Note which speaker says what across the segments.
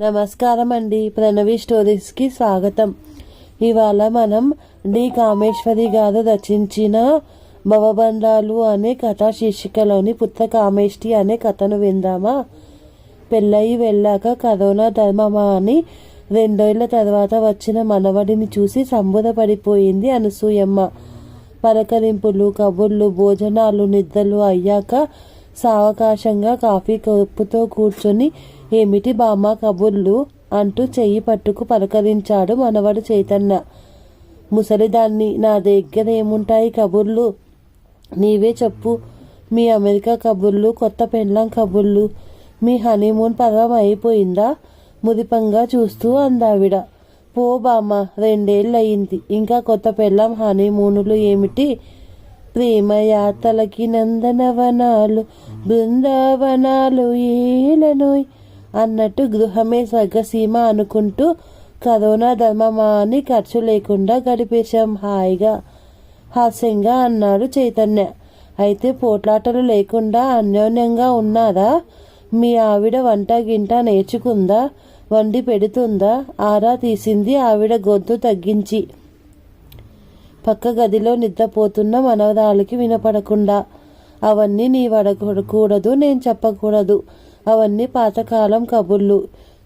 Speaker 1: నమస్కారం అండి ప్రణవి స్టోరీస్కి స్వాగతం. ఇవాళ మనం డి. కామేశ్వరి గారు రచించిన భవబంధాలు అనే కథా శీర్షికలోని పుత్ర కామేష్టి అనే కథను విందామా? పెళ్ళయి వెళ్ళాక కరోనా ధర్మమా అని రెండేళ్ళ తర్వాత వచ్చిన మనవడిని చూసి సంబురపడిపోయింది అనసూయమ్మ. పలకరింపులు కబుర్లు భోజనాలు నిద్రలు అయ్యాక సావకాశంగా కాఫీ కప్పుతో కూర్చొని ఏమిటి బామ్మ కబుర్లు? అంటూ చెయ్యి పట్టుకు పలకరించాడు మనవడు చైతన్య. ముసలిదాన్ని నా దగ్గర ఏముంటాయి కబుర్లు? నీవే చెప్పు. మీ అమెరికా కబుర్లు కొత్త పెండ్లం కబుర్లు మీ హనీమూన్ పర్వం అయిపోయిందా? ముదిపంగా చూస్తూ అందావిడ. పో బామ్మ రెండేళ్ళయింది. ఇంకా కొత్త పెళ్ళం హనీమూనులు ఏమిటి? ప్రేమ యాతలకి నందనవనాలు బృందావనాలు ఏలనోయ్. అన్నట్టు గృహమే స్వర్గసీమ అనుకుంటూ కరోనా ధర్మమా అని ఖర్చు లేకుండా గడిపేశాం హాయిగా. హాస్యంగా అన్నాడు చైతన్య. అయితే పోట్లాటలు లేకుండా అన్యోన్యంగా ఉన్నారా? మీ ఆవిడ వంట గింట నేర్చుకుందా? వండి పెడుతుందా? ఆరా తీసింది ఆవిడ గొంతు తగ్గించి. పక్క గదిలో నిద్రపోతున్న మనవరాలకి వినపడకుండా. అవన్నీ నీ వడకూడదు నేను చెప్పకూడదు. అవన్నీ పాతకాలం కబుర్లు.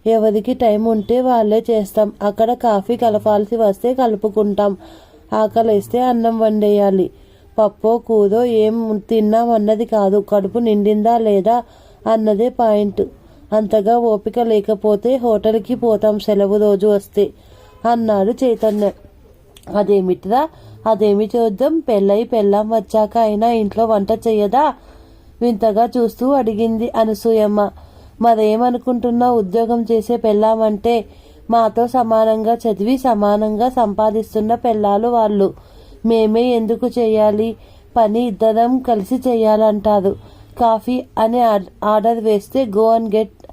Speaker 1: ఎవరికి టైం ఉంటే వాళ్ళే చేస్తాం. అక్కడ కాఫీ కలపాల్సి వస్తే కలుపుకుంటాం. ఆకలిస్తే అన్నం వండేయాలి. పప్పో కూదో ఏం తిన్నాం అన్నది కాదు. కడుపు నిండిందా లేదా అన్నదే పాయింట్. అంతగా ఓపిక లేకపోతే హోటల్కి పోతాం సెలవు రోజు వస్తే. అన్నాడు చైతన్య. అదేమిటిరా? అదేమి చూద్దాం? పెళ్ళై పెళ్ళాం వచ్చాక అయినా ఇంట్లో వంట చెయ్యదా? వింతగా చూస్తూ అడిగింది అనసూయమ్మ. మరేమనుకుంటున్నా ఉద్యోగం చేసే పెళ్ళామంటే మాతో సమానంగా చదివి సమానంగా సంపాదిస్తున్న పెళ్ళాలు వాళ్ళు. మేమే ఎందుకు చేయాలి? పని ఇద్దరం కలిసి చేయాలంటారు. కాఫీ అని ఆర్డర్ వేస్తే గో అండ్ గెట్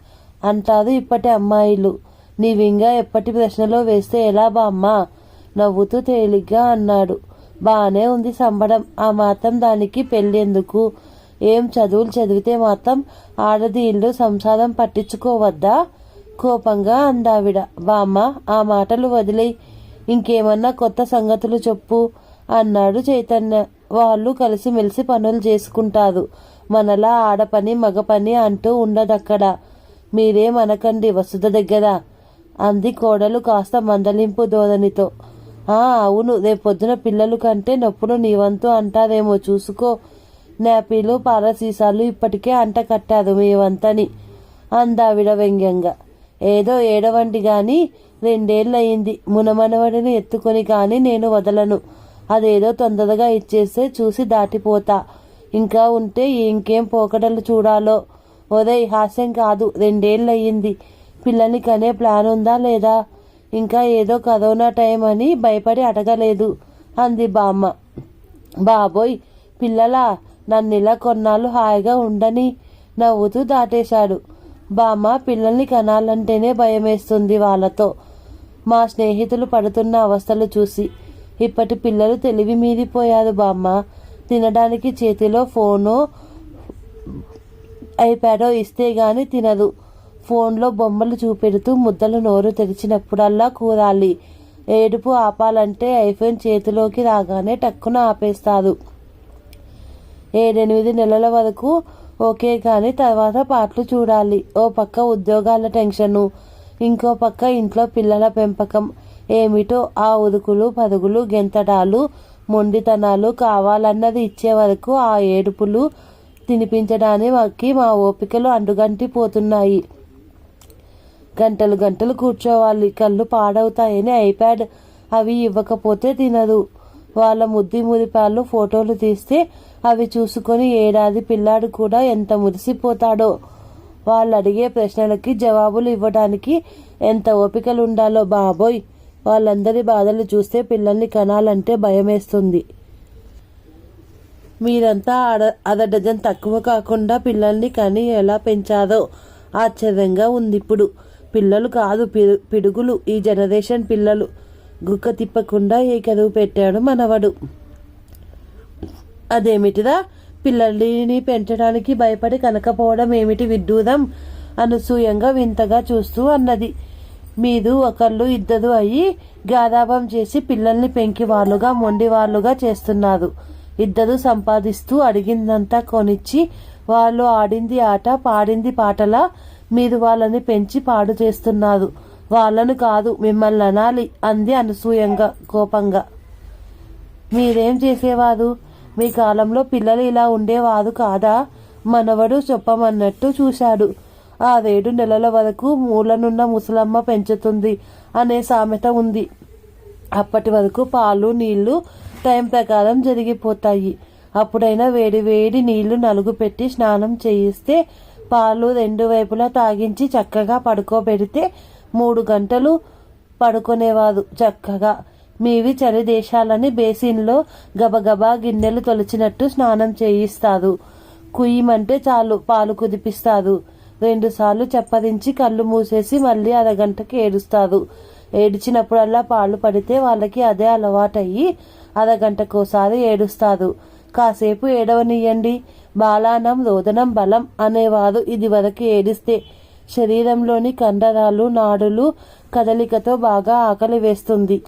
Speaker 1: అంటారు ఇప్పటి అమ్మాయిలు. నీవింగా ఎప్పటి ప్రశ్నలో వేస్తే ఎలా బామ్మా నవ్వుతూ తేలిగ్గా అన్నాడు. బానే ఉంది సంబడం. ఆ మాత్రం దానికి పెళ్ళెందుకు? ఏం చదువులు చదివితే మాత్రం ఆడది ఇల్లు సంసారం పట్టించుకోవద్దా? కోపంగా అందావిడ. బామ్మ ఆ మాటలు వదిలే ఇంకేమన్నా కొత్త సంగతులు చెప్పు అన్నాడు చైతన్య. వాళ్ళు కలిసిమెలిసి పనులు చేసుకుంటారు. మనలా ఆడపని మగపని అంటూ ఉండదక్కడ. మీరేమనకండి వసుధ దగ్గర అంది కోడలు కాస్త మందలింపు ధోరణితో. ఆ అవును రేపొద్దున పిల్లలు కంటే నొప్పులు నీవంతు అంటారేమో చూసుకో. నాపీలు పారసీసాలు ఇప్పటికే అంట కట్టారు మేవంతని అందావిడ వ్యంగ్యంగా. ఏదో ఏడవండి గాని రెండేళ్ళయింది. మునమనవడిని ఎత్తుకొని కానీ నేను వదలను. అదేదో తొందరగా ఇచ్చేస్తే చూసి దాటిపోతా. ఇంకా ఉంటే ఇంకేం పోకడలు చూడాలో? ఒరే హాస్యం కాదు. రెండేళ్ళయింది. పిల్లని కనే ప్లాన్ ఉందా లేదా? ఇంకా ఏదో కరోనా టైం అని భయపడి అడగలేదు. అంది బామ్మ. బాబోయ్ పిల్లలా నన్నిలా కొన్నాళ్ళు హాయిగా ఉండని నవ్వుతూ దాటేశాడు. బామ్మ పిల్లల్ని కనాలంటేనే భయమేస్తుంది వాళ్ళతో. మా స్నేహితులు పడుతున్న అవస్థలు చూసి. ఇప్పటి పిల్లలు తెలివి మీరిపోయారు బామ్మ. తినడానికి చేతిలో ఫోను ఐప్యాడో ఇస్తే గాని తినదు. ఫోన్లో బొమ్మలు చూపెడుతూ ముద్దలు నోరు తెరిచినప్పుడల్లా కూరాలి. ఏడుపు ఆపాలంటే ఐఫోన్ చేతిలోకి రాగానే టక్కున ఆపేస్తారు ఏడెనిమిది నెలల వరకు ఓకే కానీ తర్వాత పాటలు చూడాలి. ఓ పక్క ఉద్యోగాల టెన్షను ఇంకో పక్క ఇంట్లో పిల్లల పెంపకం. ఏమిటో ఆ ఉదుకులు పరుగులు గెంతడాలు మొండితనాలు కావాలన్నది ఇచ్చే వరకు ఆ ఏడుపులు తినిపించడానికి మా ఓపికలు అండుగంటి పోతున్నాయి గంటలు గంటలు కూర్చోవాలి. కళ్ళు పాడవుతాయని ఐప్యాడ్ అవి ఇవ్వకపోతే తినదు. వాళ్ళ ముద్ది మురిపాళ్ళు ఫోటోలు తీస్తే అవి చూసుకొని ఏడాది పిల్లాడు కూడా ఎంత మురిసిపోతాడో. వాళ్ళు అడిగే ప్రశ్నలకి జవాబులు ఇవ్వడానికి ఎంత ఓపికలు ఉండాలో బాబోయ్. వాళ్ళందరి బాధలు చూస్తే పిల్లల్ని కనాలంటే భయమేస్తుంది. మీరంతా అడ అర డజన్ తక్కువ కాకుండా పిల్లల్ని కని ఎలా పెంచారో ఆశ్చర్యంగా ఉంది ఇప్పుడు పిల్లలు కాదు పిడు పిడుగులు. ఈ జనరేషన్ పిల్లలు. గుక్క తిప్పకుండా ఏ కరువు పెట్టాడు మనవడు. అదేమిటిరా పిల్లల్ని పెంచడానికి భయపడి కనకపోవడం ఏమిటి విడ్డూరం అనసూయంగా వింతగా చూస్తూ అన్నది. మీరు ఒకళ్ళు ఇద్దరు అయ్యి గారాబం చేసి పిల్లల్ని పెంకి వాళ్ళుగా మొండి వాళ్ళుగా చేస్తున్నారు. ఇద్దరు సంపాదిస్తూ అడిగిందంతా కొనిచ్చి వాళ్ళు ఆడింది ఆట పాడింది పాటలా మీరు వాళ్ళని పెంచి పాడు చేస్తున్నారు. వాళ్ళను కాదు మిమ్మల్ని అనాలి అంది అనసూయంగా కోపంగా. మీరేం చేసేవారు? మీ కాలంలో పిల్లలు ఇలా ఉండేవారు కాదా? మనవడు చెప్పమన్నట్టు చూశాడు. ఆ వేడు నెలల వరకు మూలనున్న ముసలమ్మ పెంచుతుంది అనే సామెత ఉంది. అప్పటి వరకు పాలు నీళ్ళు టైం ప్రకారం జరిగిపోతాయి. అప్పుడైనా వేడి వేడి నీళ్ళు నలుగు పెట్టి స్నానం చేయిస్తే పాలు రెండు వైపులా తాగించి చక్కగా పడుకోబెడితే మూడు గంటలు పడుకునేవారు చక్కగా. మీవి చలి దేశాలని బేసిన్లో గబగబా గిన్నెలు తొలిచినట్టు స్నానం చేయిస్తారు కుయ్యమంటే చాలు పాలు కుదిపిస్తారు రెండుసార్లు చెప్పదించి కళ్ళు మూసేసి మళ్ళీ అరగంటకి ఏడుస్తారు ఏడిచినప్పుడల్లా పాలు పడితే వాళ్ళకి అదే అలవాటయ్యి అరగంటకోసారి ఏడుస్తారు కాసేపు ఏడవనియండి బాలానం రోదనం బలం అనేవారు ఇది వరకు ఏడిస్తే శరీరంలోని కండరాలు నాడులు కదలికతో బాగా ఆకలి వేస్తుంది.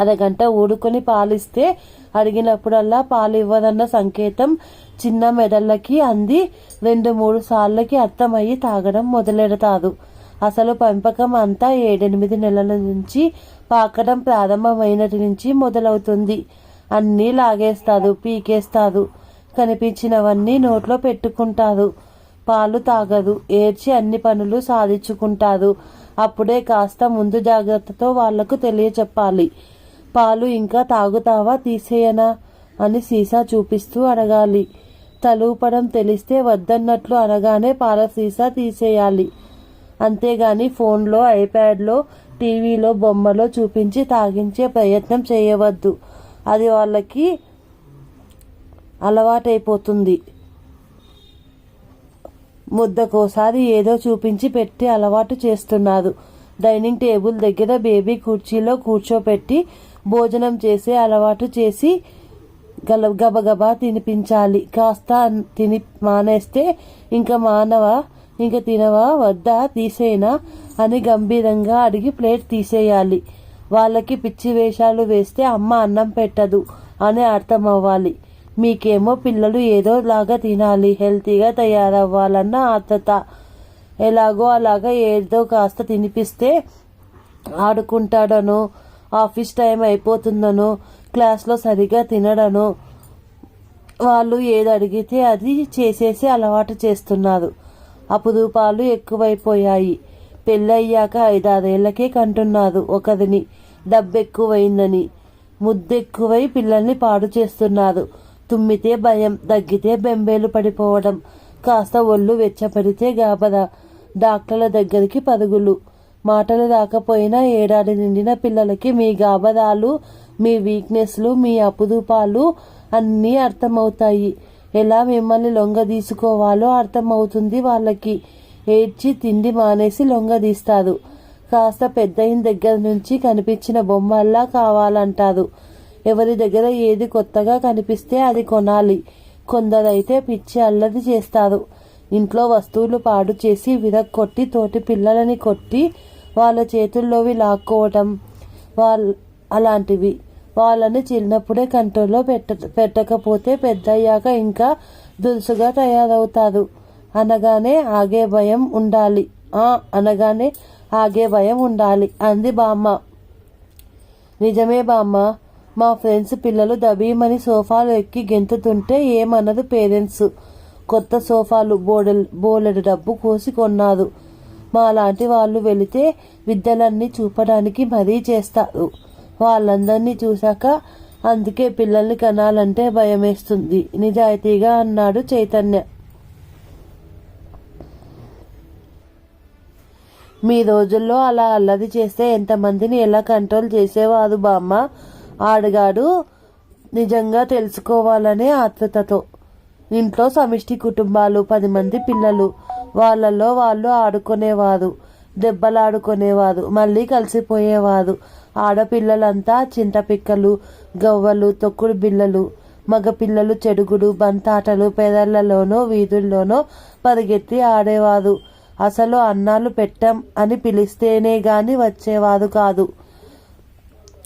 Speaker 1: అరగంట ఊడుకొని పాలిస్తే అడిగినప్పుడల్లా పాలు ఇవ్వదన్న సంకేతం చిన్న మెడళ్ళకి అంది. రెండు మూడు సార్లకి అర్థమయ్యి తాగడం మొదలెడతారు. అసలు పెంపకం అంతా ఏడెనిమిది నెలల నుంచి పాకడం ప్రారంభమైనటి నుంచి మొదలవుతుంది. అన్నీ లాగేస్తారు పీకేస్తారు. కనిపించినవన్నీ నోట్లో పెట్టుకుంటారు. పాలు తాగదు. ఏడ్చి అన్ని పనులు సాధించుకుంటారు. అప్పుడే కాస్త ముందు జాగ్రత్తతో వాళ్ళకు తెలియచెప్పాలి. పాలు ఇంకా తాగుతావా? తీసేయనా? అని సీసా చూపిస్తూ అడగాలి. తలూపడం తెలిస్తే వద్దన్నట్లు అనగానే పాల సీసా తీసేయాలి. అంతేగాని ఫోన్లో ఐప్యాడ్లో టీవీలో బొమ్మలో చూపించి తాగించే ప్రయత్నం చేయవద్దు. అది వాళ్ళకి అలవాటైపోతుంది. ముద్దకోసారి ఏదో చూపించి పెట్టి అలవాటు చేస్తున్నారు డైనింగ్ టేబుల్ దగ్గర బేబీ కుర్చీలో కూర్చోపెట్టి భోజనం చేసే అలవాటు చేసి గల గబగబా తినిపించాలి. కాస్త తిని మానేస్తే ఇంకా మానవా ఇంకా తినవా వద్దా తీసేనా అని గంభీరంగా అడిగి ప్లేట్ తీసేయాలి. వాళ్ళకి పిచ్చి వేషాలు వేస్తే అమ్మ అన్నం పెట్టదు అని అర్థం అవ్వాలి మీకేమో పిల్లలు ఏదో లాగా తినాలి హెల్తీగా తయారవ్వాలన్న ఆతత. ఎలాగో అలాగా ఏదో కాస్త తినిపిస్తే ఆడుకుంటాడనో ఆఫీస్ టైం అయిపోతుందనో క్లాస్లో సరిగా తినడనో. వాళ్ళు ఏది అడిగితే అది చేసేసి అలవాటు చేస్తున్నారు. అపురూపాలు ఎక్కువైపోయాయి. పెళ్ళయ్యాక ఐదారేళ్ళకే కంటున్నారు ఒకరిని. డబ్బెక్కువైందని. ముద్దెక్కువై పిల్లల్ని పాడు చేస్తున్నారు. తుమ్మితే భయం దగ్గితే బెంబేలు పడిపోవడం కాస్త ఒళ్ళు వెచ్చపడితే గాబద. డాక్టర్ల దగ్గరికి పరుగులు. మాటలు రాకపోయినా ఏడాది నిండిన పిల్లలకి మీ గాబదాలు మీ వీక్నెస్లు మీ అపురూపాలు అన్నీ అర్థమవుతాయి. ఎలా మిమ్మల్ని లొంగదీసుకోవాలో అర్థమవుతుంది వాళ్ళకి. ఏడ్చి తిండి మానేసి లొంగదీస్తారు కాస్త పెద్దయిన దగ్గర నుంచి కనిపించిన బొమ్మల్లా కావాలంటారు ఎవరి దగ్గర ఏది కొత్తగా కనిపిస్తే అది కొనాలి. కొందరైతే పిచ్చి అల్లది చేస్తారు. ఇంట్లో వస్తువులు పాడు చేసి విరక్కొట్టి తోటి పిల్లలని కొట్టి వాళ్ళ చేతుల్లోవి లాక్కోవటం వాళ్ళ అలాంటివి. వాళ్ళని చిన్నప్పుడే కంట్రోల్లో పెట్ట పెట్టకపోతే పెద్దయ్యాక ఇంకా దురుసుగా తయారవుతారు. అనగానే ఆగే భయం ఉండాలి. ఆ అనగానే ఆగే భయం ఉండాలి. అంది బామ్మ. నిజమే బామ్మ. మా ఫ్రెండ్స్ పిల్లలు దబీమని సోఫాలు ఎక్కి గెంతుతుంటే ఏమన్నదు పేరెంట్స్. కొత్త సోఫాలు బోడెల్ బోలెడు డబ్బు కోసి కొన్నారు మా లాంటి వాళ్ళు వెళితే విద్యలన్నీ చూపడానికి మరీ చేస్తారు. వాళ్ళందరినీ చూశాక అందుకే పిల్లల్ని కనాలంటే భయమేస్తుంది. నిజాయితీగా అన్నాడు చైతన్య. మీ రోజుల్లో అలా అల్లరి చేస్తే ఎంతమందిని ఎలా కంట్రోల్ చేసేవారు బామ్మ? ఆడగాడు నిజంగా తెలుసుకోవాలనే ఆతృతతో ఇంట్లో సమిష్టి కుటుంబాలు పది మంది పిల్లలు. వాళ్ళల్లో వాళ్ళు ఆడుకునేవారు దెబ్బలాడుకునేవారు మళ్ళీ కలిసిపోయేవారు. ఆడపిల్లలంతా చింతపిక్కలు గవ్వలు తొక్కుడు బిళ్ళలు మగపిల్లలు చెడుగుడు బంతాటలు పెదర్లలోనో వీధుల్లోనో పరిగెత్తి ఆడేవారు. అసలు అన్నాలు పెట్టం అని పిలిస్తేనే గాని వచ్చేవారు కాదు.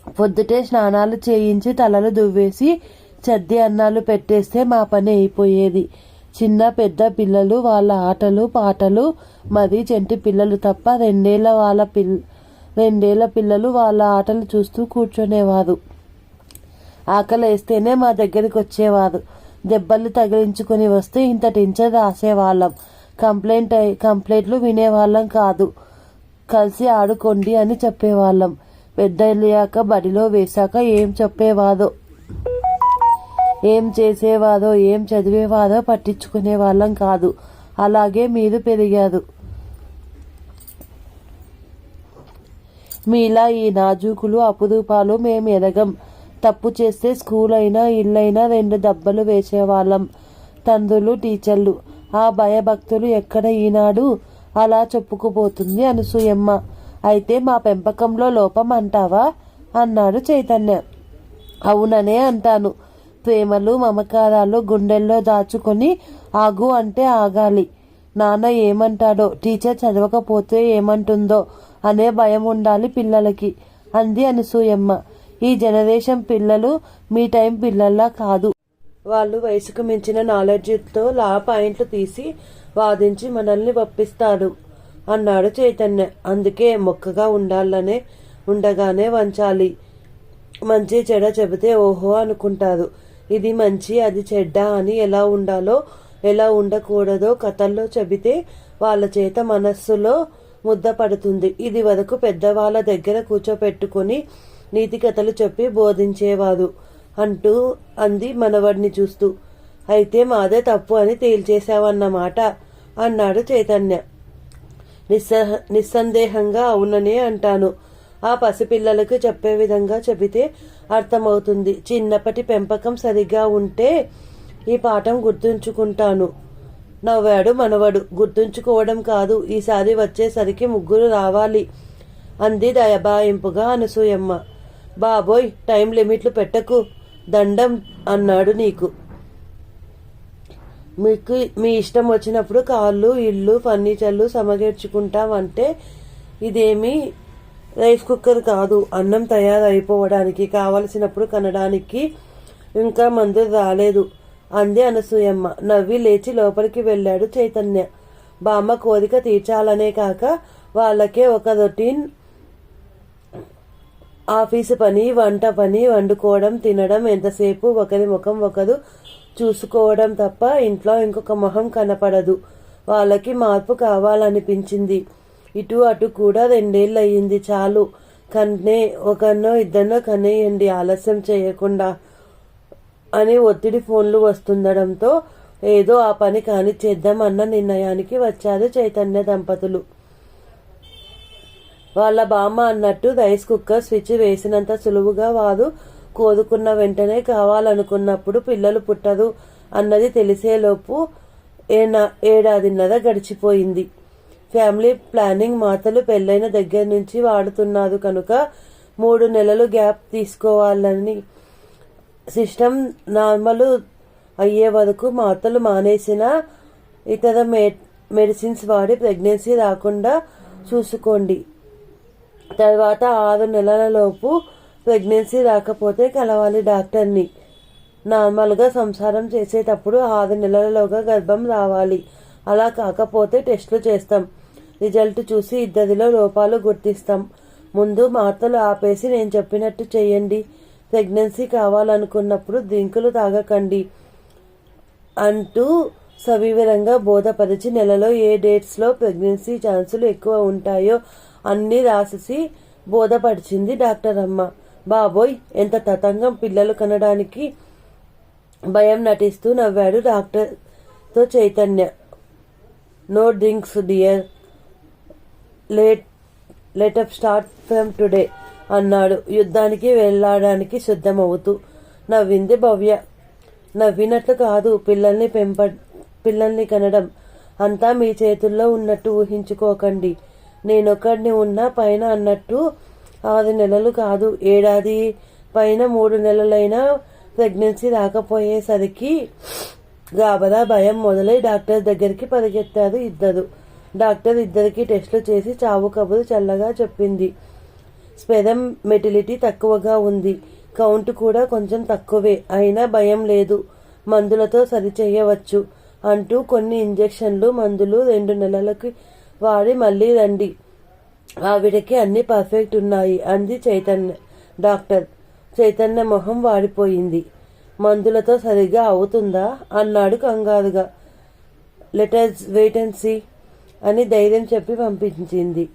Speaker 1: పొద్దుటే స్నానాలు చేయించి తలలు దువ్వేసి చద్ది అన్నాలు పెట్టేస్తే మా పని అయిపోయేది. చిన్న పెద్ద పిల్లలు వాళ్ళ ఆటలు పాటలు మది చెంటి పిల్లలు తప్ప రెండేళ్ళ వాళ్ళ పిల్ రెండేళ్ళ పిల్లలు వాళ్ళ ఆటలు చూస్తూ కూర్చునేవారు. ఆకలి వేస్తేనే మా దగ్గరికి వచ్చేవారు. దెబ్బలు తగిలించుకొని వస్తే ఇంత టెన్షన్ రాసేవాళ్ళం కంప్లైంట్ కంప్లైంట్లు వినేవాళ్ళం కాదు. కలిసి ఆడుకోండి అని చెప్పేవాళ్ళం. పెద్దయ్యాక బడిలో వేశాక ఏం చెప్పేవాదో? ఏం చేసేవాదో ఏం చదివేవాదో పట్టించుకునే వాళ్ళం కాదు. అలాగే మీరు పెరిగారు. మీలా ఈ నాజూకులు అపురూపాలు మేము ఎదగం తప్పు చేస్తే స్కూల్ అయినా ఇల్లైనా రెండు దెబ్బలు వేసేవాళ్ళం. తండ్రులు టీచర్లు. ఆ భయభక్తులు ఎక్కడ ఈనాడు? అలా చెప్పుకుపోతుంది అనసూయమ్మ. అయితే మా పెంపకంలో లోపం అంటావా అన్నాడు చైతన్య. అవుననే అంటాను. ప్రేమలు మమకారాలు గుండెల్లో దాచుకొని ఆగు అంటే ఆగాలి. నాన్న ఏమంటాడో టీచర్ చదవకపోతే ఏమంటుందో అనే భయం ఉండాలి పిల్లలకి అంది అనసూయమ్మ. ఈ జనరేషన్ పిల్లలు మీ టైం పిల్లల్లా కాదు. వాళ్ళు వయసుకు మించిన నాలెడ్జ్తో లా పాయింట్లు తీసి వాదించి మనల్ని ఒప్పిస్తారు. అన్నాడు చైతన్య. అందుకే మొక్కగా ఉండాలనే ఉండగానే వంచాలి. మంచి చెడ చెబితే ఓహో అనుకుంటారు. ఇది మంచి అది చెడ్డ అని ఎలా ఉండాలో ఎలా ఉండకూడదో కథల్లో చెబితే వాళ్ళ చేత మనస్సులో ముద్ద పడుతుంది. ఇది వరకు పెద్దవాళ్ళ దగ్గర కూర్చోపెట్టుకుని నీతి కథలు చెప్పి బోధించేవారు అంటూ అంది మనవడిని చూస్తూ. అయితే మాదే తప్పు అని తేల్చేశావన్నమాట అన్నాడు చైతన్య. నిస్సహ నిస్సందేహంగా అవుననే అంటాను. ఆ పసిపిల్లలకు చెప్పే విధంగా చెబితే అర్థమవుతుంది. చిన్నప్పటి పెంపకం సరిగ్గా ఉంటే ఈ పాఠం గుర్తుంచుకుంటాను. నవ్వాడు మనవడు. గుర్తుంచుకోవడం కాదు. ఈసారి వచ్చేసరికి ముగ్గురు రావాలి. అంది దయబాయింపుగా అనసూయమ్మ. బాబోయ్ టైం లిమిట్లు పెట్టకు. దండం అన్నాడు నీకు. మీకు మీ ఇష్టం వచ్చినప్పుడు కార్లు ఇల్లు ఫర్నిచర్లు సమగర్చుకుంటామంటే ఇదేమీ రైస్ కుక్కర్ కాదు. అన్నం తయారైపోవడానికి కావలసినప్పుడు కనడానికి ఇంకా మందు రాలేదు. అంది అనసూయమ్మ. నవ్వి లేచి లోపలికి వెళ్ళాడు చైతన్య. బామ్మ కోరిక తీర్చాలనే కాక వాళ్ళకే ఒక రొటీన్ ఆఫీసు పని వంట పని వండుకోవడం తినడం ఎంతసేపు ఒకరి ముఖం ఒకరు చూసుకోవడం తప్ప ఇంట్లో ఇంకొక మొహం కనపడదు. వాళ్ళకి మార్పు కావాలనిపించింది. ఇటు అటు కూడా రెండేళ్ళు అయ్యింది చాలు. కన్నే ఒకరినో ఇద్దరినో కనేయండి ఆలస్యం చేయకుండా అని ఒత్తిడి ఫోన్లు వస్తుండడంతో ఏదో ఆ పని కాని చేద్దాం అన్న నిర్ణయానికి వచ్చారు చైతన్య దంపతులు. వాళ్ళ బామ్మ అన్నట్టు రైస్ కుక్కర్ స్విచ్ వేసినంత సులువుగా వారు కోరుకున్న వెంటనే కావాలనుకున్నప్పుడు పిల్లలు పుట్టరు అన్నది తెలిసేలోపు ఏనా ఏడాదిన్నర గడిచిపోయింది. ఫ్యామిలీ ప్లానింగ్ మాతలు పెళ్ళైన దగ్గర నుంచి వాడుతున్నారు కనుక మూడు నెలలు గ్యాప్ తీసుకోవాలని సిస్టమ్ నార్మల్ అయ్యే వరకు మాతలు మానేసిన ఇతర మె మెడిసిన్స్ వాడి ప్రెగ్నెన్సీ రాకుండా చూసుకోండి. తర్వాత ఆరు నెలల లోపు ప్రెగ్నెన్సీ రాకపోతే కలవాలి డాక్టర్ని. నార్మల్గా సంసారం చేసేటప్పుడు ఆరు నెలలలోగా గర్భం రావాలి. అలా కాకపోతే టెస్టులు చేస్తాం. రిజల్ట్ చూసి ఇద్దరిలో లోపాలు గుర్తిస్తాం. ముందు మాటలు ఆపేసి నేను చెప్పినట్టు చేయండి. ప్రెగ్నెన్సీ కావాలనుకున్నప్పుడు డ్రింకులు తాగకండి అంటూ సవివరంగా బోధపరిచి నెలలో ఏ డేట్స్లో ప్రెగ్నెన్సీ ఛాన్సులు ఎక్కువ ఉంటాయో అన్నీ రాసేసి బోధపరిచింది డాక్టర్ అమ్మ. బాబోయ్ ఎంత తతంగం పిల్లలు కనడానికి భయం నటిస్తూ నవ్వాడు డాక్టర్తో Chaitanya. No drinks dear. Late let up start from today అన్నాడు. యుద్ధానికి వెళ్ళడానికి సిద్ధమవుతూ నవ్వింది భవ్య. నవ్వినట్లు కాదు పిల్లల్ని పెంప పిల్లల్ని కనడం. అంతా మీ చేతుల్లో ఉన్నట్టు ఊహించుకోకండి. నేనొక్కడిని ఉన్నా పైన అన్నట్టు ఆరు నెలలు కాదు ఏడాది పైన మూడు నెలలైనా ప్రెగ్నెన్సీ రాకపోయేసరికి గాబరా భయం మొదలై డాక్టర్ దగ్గరికి పరిగెత్తారు ఇద్దరు. డాక్టర్ ఇద్దరికి టెస్టులు చేసి చావు కబురు చల్లగా చెప్పింది. స్పెరం మెటిలిటీ తక్కువగా ఉంది. కౌంట్ కూడా కొంచెం తక్కువే. అయినా భయం లేదు. మందులతో సరిచేయవచ్చు అంటూ కొన్ని ఇంజెక్షన్లు మందులు రెండు నెలలకి వాడి మళ్ళీ రండి. ఆవిడకి అన్ని పర్ఫెక్ట్ ఉన్నాయి అంది చైతన్య. డాక్టర్ చైతన్య మొహం వాడిపోయింది. మందులతో సరిగ్గా అవుతుందా? అన్నాడు కంగారుగా. లెటర్స్ వెయిట్ అండ్ సీ అని ధైర్యం చెప్పి పంపించింది.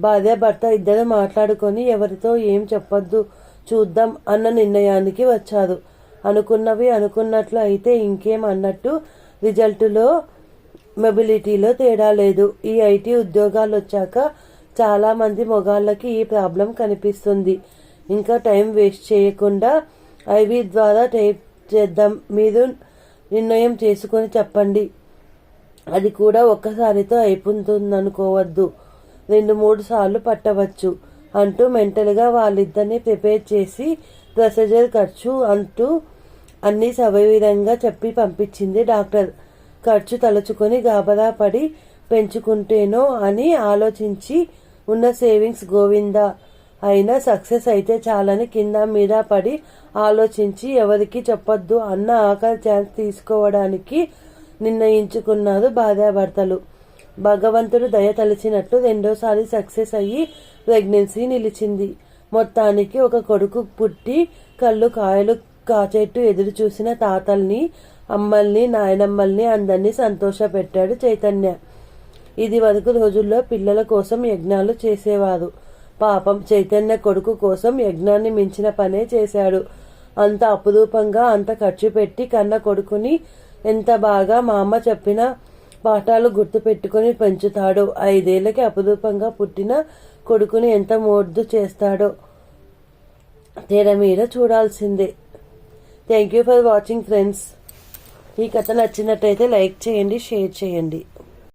Speaker 1: భార్య భర్త ఇద్దరు మాట్లాడుకొని ఎవరితో ఏం చెప్పొద్దు చూద్దాం అన్న నిర్ణయానికి వచ్చారు. అనుకున్నవి అనుకున్నట్లు అయితే ఇంకేం అన్నట్టు రిజల్టులో మొబిలిటీలో తేడా లేదు. ఈ ఐటీ ఉద్యోగాలు వచ్చాక చాలా మంది మొగాళ్ళకి ఈ ప్రాబ్లం కనిపిస్తుంది. ఇంకా టైం వేస్ట్ చేయకుండా ఐవీ ద్వారా టైప్ చేద్దాం. మీరు నిర్ణయం చేసుకొని చెప్పండి. అది కూడా ఒక్కసారితో అయిపోతుందనుకోవద్దు. రెండు మూడు సార్లు పట్టవచ్చు అంటూ మెంటల్గా వాళ్ళిద్దరిని ప్రిపేర్ చేసి ప్రొసీజర్ ఖర్చు అంటూ అన్ని సవివరంగా చెప్పి పంపించింది డాక్టర్. ఖర్చు తలుచుకొని గాబరా పడి పెంచుకుంటేనో అని ఆలోచించి ఉన్న సేవింగ్స్ గోవిందా అయినా సక్సెస్ అయితే చాలని కింద మీద పడి ఆలోచించి ఎవరికి చెప్పొద్దు అన్న ఆఖరి ఛాన్స్ తీసుకోవడానికి నిర్ణయించుకున్నారు భార్యాభర్తలు. భగవంతుడు దయ తలిచినట్టు రెండోసారి సక్సెస్ అయ్యి ప్రెగ్నెన్సీ నిలిచింది. మొత్తానికి ఒక కొడుకు పుట్టి కళ్ళు కాయలు కాచేట్టు ఎదురు చూసిన తాతల్ని అమ్మల్ని నాయనమ్మల్ని అందరినీ సంతోషపెట్టాడు చైతన్య. ఇది వరకు రోజుల్లో పిల్లల కోసం యజ్ఞాలు చేసేవారు పాపం చైతన్య కొడుకు కోసం యజ్ఞాన్ని మించిన పనే చేశాడు. అంత అపురూపంగా అంత ఖర్చు పెట్టి కన్న కొడుకుని ఎంత బాగా మా అమ్మ చెప్పిన పాఠాలు గుర్తు పెట్టుకుని పెంచుతాడో. ఐదేళ్ళకి అపురూపంగా పుట్టిన కొడుకుని ఎంత మోర్దు చేస్తాడో తెర మీద చూడాల్సిందే. Thank you for watching friends ఈ కథ నచ్చినట్టయితే లైక్ చేయండి షేర్ చేయండి.